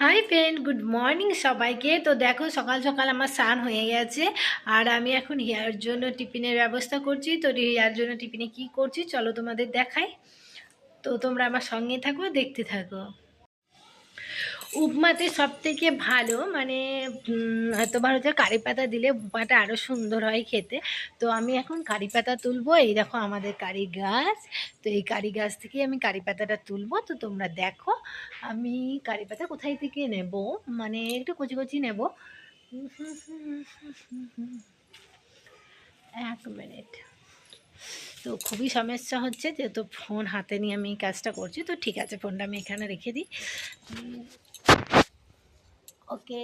Hi friend good morning সবাইকে। তো দেখো, সকাল সকাল আমার স্নান হয়ে গেছে। আর আমি এখন হেয়ার জন্য টিফিনের ব্যবস্থা করছি। তো হেয়ার জন্য টিফিনে কি করছি, চলো তোমাদের দেখাই। তো তোমরা আমার সঙ্গে থাকো, দেখতে থাকো। উপমাতে সব থেকে ভালো মানে তোমার হচ্ছে কারি পাতা দিলে উপমাটা আরও সুন্দর হয় খেতে। তো আমি এখন কারি পাতা তুলবো। এই দেখো আমাদের কারি গাছ। তো এই কারি গাছ থেকে আমি কারি পাতাটা তুলবো। তো তোমরা দেখো আমি কারি পাতা কোথায় থেকে নেব? মানে একটু কচি কচি নেব। এক মিনিট। তো খুবই সমস্যা হচ্ছে, যেহেতু ফোন হাতে নিয়ে আমি কাজটা করছি। তো ঠিক আছে, ফোনটা আমি এখানে রেখে দিই। ওকে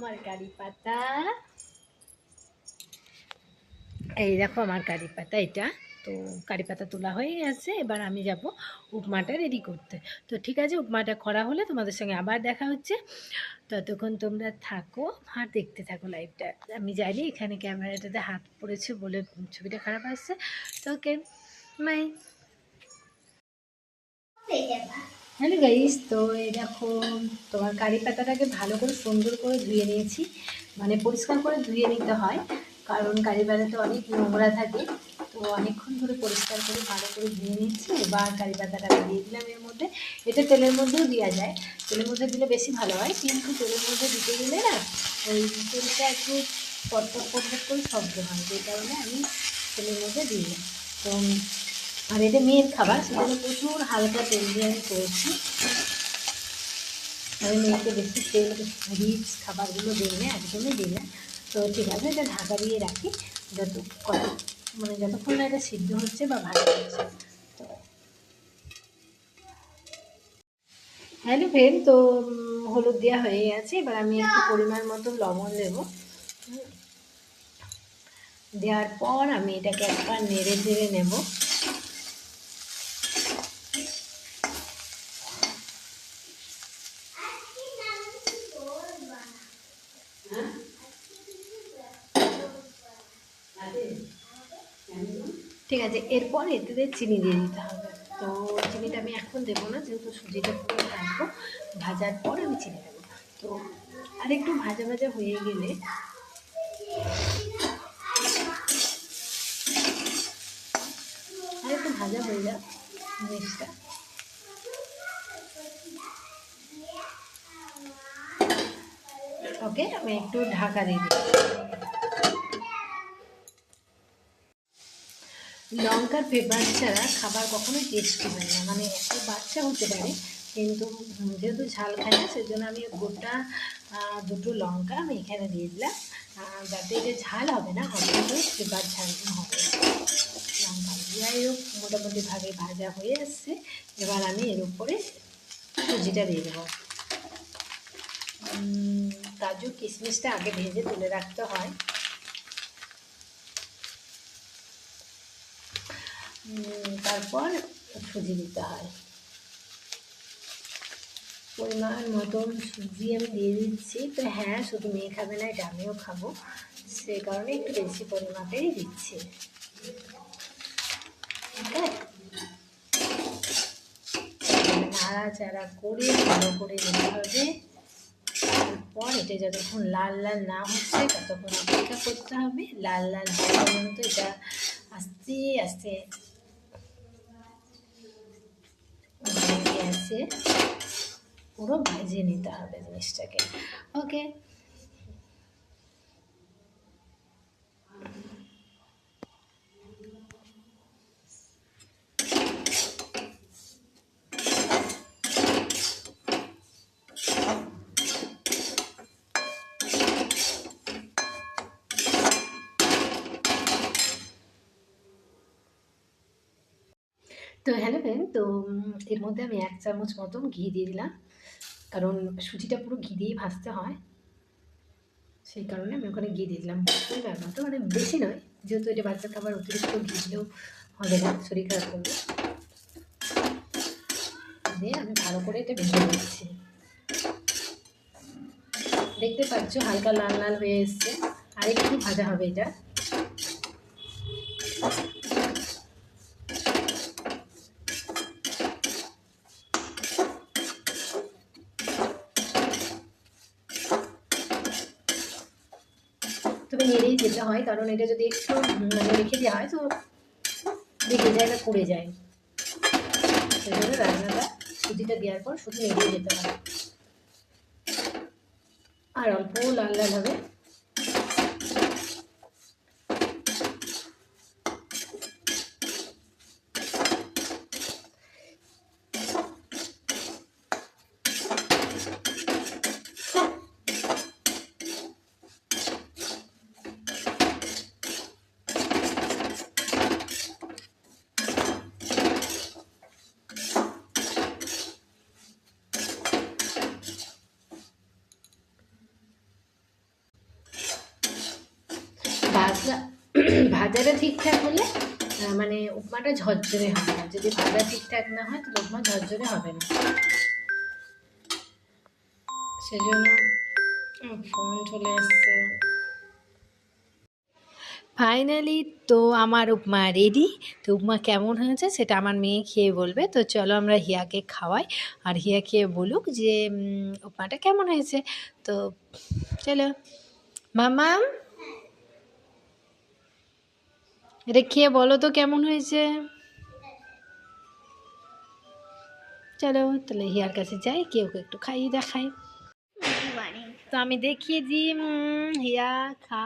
আমার কারি পাতা। এই দেখো আমার কারি পাতা এটা। তো কারি পাতা তোলা হয়ে গেছে, এবার আমি যাব উপমাটা রেডি করতে। তো ঠিক আছে, উপমাটা করা হলে তোমাদের সঙ্গে আবার দেখা হচ্ছে। ততক্ষণ তোমরা থাকো আর দেখতে থাকো লাইভটা আমি জানি এখানে ক্যামেরাটাতে হাত পড়েছে বলে ছবিটা খারাপ আসছে। তো ওকে মাই হ্যালো গাইস তো এই দেখো, তোমার কারি পাতাটাকে ভালো করে সুন্দর করে ধুয়ে নিয়েছি। মানে পরিষ্কার করে ধুয়ে নিতে হয়, কারণ কারি পাতাতে অনেক নোংরা থাকে। তো অনেকক্ষণ ধরে পরিষ্কার করে ভালো করে ধুয়ে নিয়েছি। এবার কারি পাতাটা দিয়ে দিলাম এর মধ্যে। এটা তেলের মধ্যেও দেওয়া যায়। তেলের মধ্যে দিলে বেশি ভালো হয়, কিন্তু তেলের মধ্যে দিতে গেলে না, ওই তেলটা একটু পটপট পটপট করে শব্দ হয়। যে কারণে আমি তেলের মধ্যে দিলাম তো আর এটা মেয়ের খাবার সেজন্য প্রচুর হালকা তেল দিয়ে আমি করেছি। আমি মেয়েকে বেশি তেল রিচ খাবারগুলো দিই না একদমই দিই না তো ঠিক আছে, এটা ঢাকা দিয়ে রাখি। যত কত মানে যতক্ষণ না এটা সিদ্ধ হচ্ছে বা ভালো হচ্ছে। হ্যালো ফ্রেন্ড তো হলুদ দেওয়া হয়ে গেছে। এবার আমি একটু পরিমাণ মতো লবণ দেবো। দেওয়ার পর আমি এটাকে একবার নেড়ে চেড়ে নেব। ঠিক আছে, এরপর এতে চিনি দিয়ে দিতে হবে। তো চিনিটা আমি এখন দেবো না, যেহেতু সুজিটা পুরো ভাজবো, ভাজার পর আমি চিনি দেবো। তো আর একটু ভাজা ভাজা হয়ে গেলে আর একটু ভাজা হয়ে যাক জিনিসটা। ওকে, আমি একটু ঢাকা দিয়ে দিই লঙ্কার ফ্লেভার ছাড়া খাবার কখনোই টেস্টি হয় না। মানে একটা বাচ্চা হতে পারে, কিন্তু যেহেতু ঝাল খায় না, সেজন্য আমি গোটা দুটো লঙ্কা আমি এখানে দিয়ে দিলাম। যাতে এটা ঝাল হবে না করে ফ্লেভার ঝাল হবে। লঙ্কা যাই হোক, মোটামুটি ভাগে ভাজা হয়ে আসছে। এবার আমি এর উপরে সুজিটা দিয়ে দেবো। কাজু কিশমিশটা আগে ভেজে তুলে রাখতে হয়। তারপর সুজি দিতে হয়। পরিমাণ মতন সুজি আমি দিয়ে দিচ্ছি। তো হ্যাঁ শুধু মেয়ে খাবে না, এটা আমিও খাব। সে কারণে একটু বেশি পরিমাপেই দিচ্ছি। নাড়াচাড়া করে, ভালো করে দিতে হবে। তারপর এটা যতক্ষণ লাল লাল না হচ্ছে, ততক্ষণ অপেক্ষা করতে হবে। লাল লাল হওয়া পর্যন্ত এটা আস্তে আস্তে পুরো ভেজে নিতে হবে জিনিসটাকে। ওকে তো হ্যালো ফ্রেন্ড তো এর মধ্যে আমি এক চামচ মতন ঘি দিয়ে দিলাম। কারণ সুজিটা পুরো ঘি দিয়েই ভাজতে হয়। সেই কারণে আমি ওখানে ঘি দিয়ে দিলাম। পরিমাণ মতো মানে বেশি নয়, যেহেতু এটা বাচ্চার খাবার, অতিরিক্ত ঘি দিলেও হবে না, শরীর খারাপ করবে। দিয়ে আমি ভালো করে এটা ভেজে নিচ্ছি। দেখতে পাচ্ছ হালকা লাল লাল হয়ে এসছে। আর একটু ভাজা হবে এটা তবে নেড়েই হয়, কারণ এটা যদি একটু মানে রেখে দেওয়া হয়, তো রেখে যায় না, পড়ে যায়। সেই জন্য রান্নাটা সুজিটা দেওয়ার পর শুধু এগিয়ে যেতে হয় আর অল্প লাল লাল হবে ভাজা ভাজাটা ঠিকঠাক হলে মানে উপমাটা ঝরঝরে হবে না। যদি ভাজা ঠিকঠাক না হয়, তাহলে উপমা ঝরঝরে হবে না। সেজন্য ফোন চলে আসছে। ফাইনালি তো আমার উপমা রেডি। তো উপমা কেমন হয়েছে সেটা আমার মেয়ে খেয়ে বলবে। তো চলো আমরা হিয়াকে খাওয়াই আর হিয়া খেয়ে বলুক যে উপমাটা কেমন হয়েছে। তো চলো। মামাম? এটা খেয়ে বলো তো কেমন হয়েছে? চলো তাহলে হিয়ার কাছে যাই কেউ একটু খাইয়ে দেখাই তো আমি দেখিয়ে দিই হিয়া খা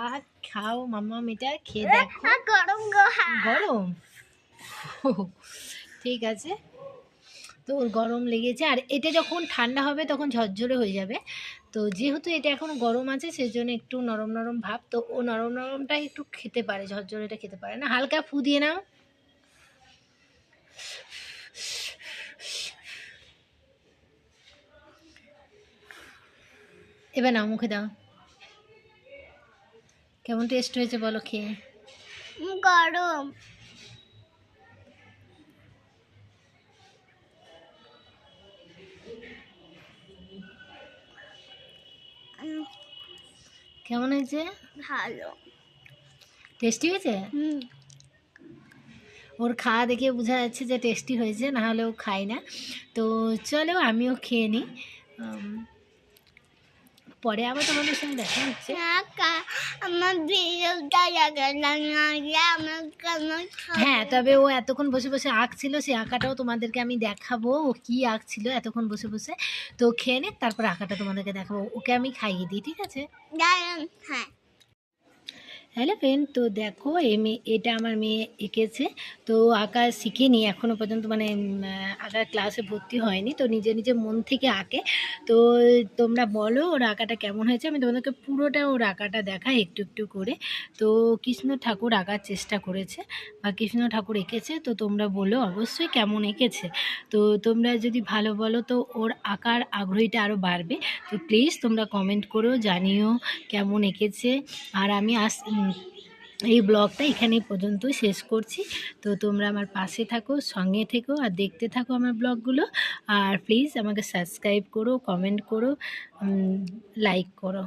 খাও মামা এটা খেয়ে দেখো। গরম গো গরম? ঠিক আছে। তো ওর গরম লেগেছে আর এটা যখন ঠান্ডা হবে তখন ঝরঝরে হয়ে যাবে। তো যেহেতু এটা এখন গরম আছে সেই জন্য একটু নরম নরম ভাব, তো ও নরম নরমটা একটু খেতে পারে, ঝরঝরেটা খেতে পারে। না, হালকা ফু দিয়ে নাও। এবার নাও, মুখে দাও। কেমন টেস্ট হয়েছে বলো খেয়ে? গরম। কেমন হয়েছে? ভালো। টেস্টি হয়েছে? ওর খাওয়া দেখে বোঝা যাচ্ছে যে টেস্টি হয়েছে না হলেও খাই না। তো চলো আমিও খেয়ে নিই। পরে আবার তোমাদের সঙ্গে দেখা হচ্ছে। আমার ভিডিওটা নাহলে আমার হ্যাঁ? তবে ও এতক্ষণ বসে বসে আঁকছিল সেই আঁকাটাও তোমাদেরকে আমি দেখাবো। ও কী আঁকছিল এতক্ষণ বসে বসে। তো খেয়ে নে তারপর আঁকাটা তোমাদেরকে দেখাবো। ওকে আমি খাইয়ে দিই ঠিক আছে? হ্যাঁ। হ্যালো ফ্রেন্ড তো দেখো, এই মেয়ে এটা আমার মেয়ে এঁকেছে। তো আঁকা শিখেনি এখনও পর্যন্ত মানে আঁকার ক্লাসে ভর্তি হয়নি। তো নিজে নিজে মন থেকে আঁকে। তো তোমরা বলো, ওর আঁকাটা কেমন হয়েছে? আমি তোমাদেরকে পুরোটা ওর আঁকাটা দেখাই একটু একটু করে। তো কৃষ্ণ ঠাকুর আঁকার চেষ্টা করেছে, বা কৃষ্ণ ঠাকুর এঁকেছে, তো তোমরা বলো অবশ্যই কেমন এঁকেছে। তো তোমরা যদি ভালো বলো, তো ওর আঁকার আগ্রহীটা আরও বাড়বে। তো প্লিজ তোমরা কমেন্ট করো জানিও কেমন এঁকেছে। আর আমি আস এই ব্লগটা এখানেই পর্যন্ত শেষ করছি। তো তোমরা আমার পাশে থাকো, সঙ্গে থেকো আর দেখতে থাকো আমার ব্লগগুলো। আর প্লিজ আমাকে সাবস্ক্রাইব করো কমেন্ট করো লাইক করো।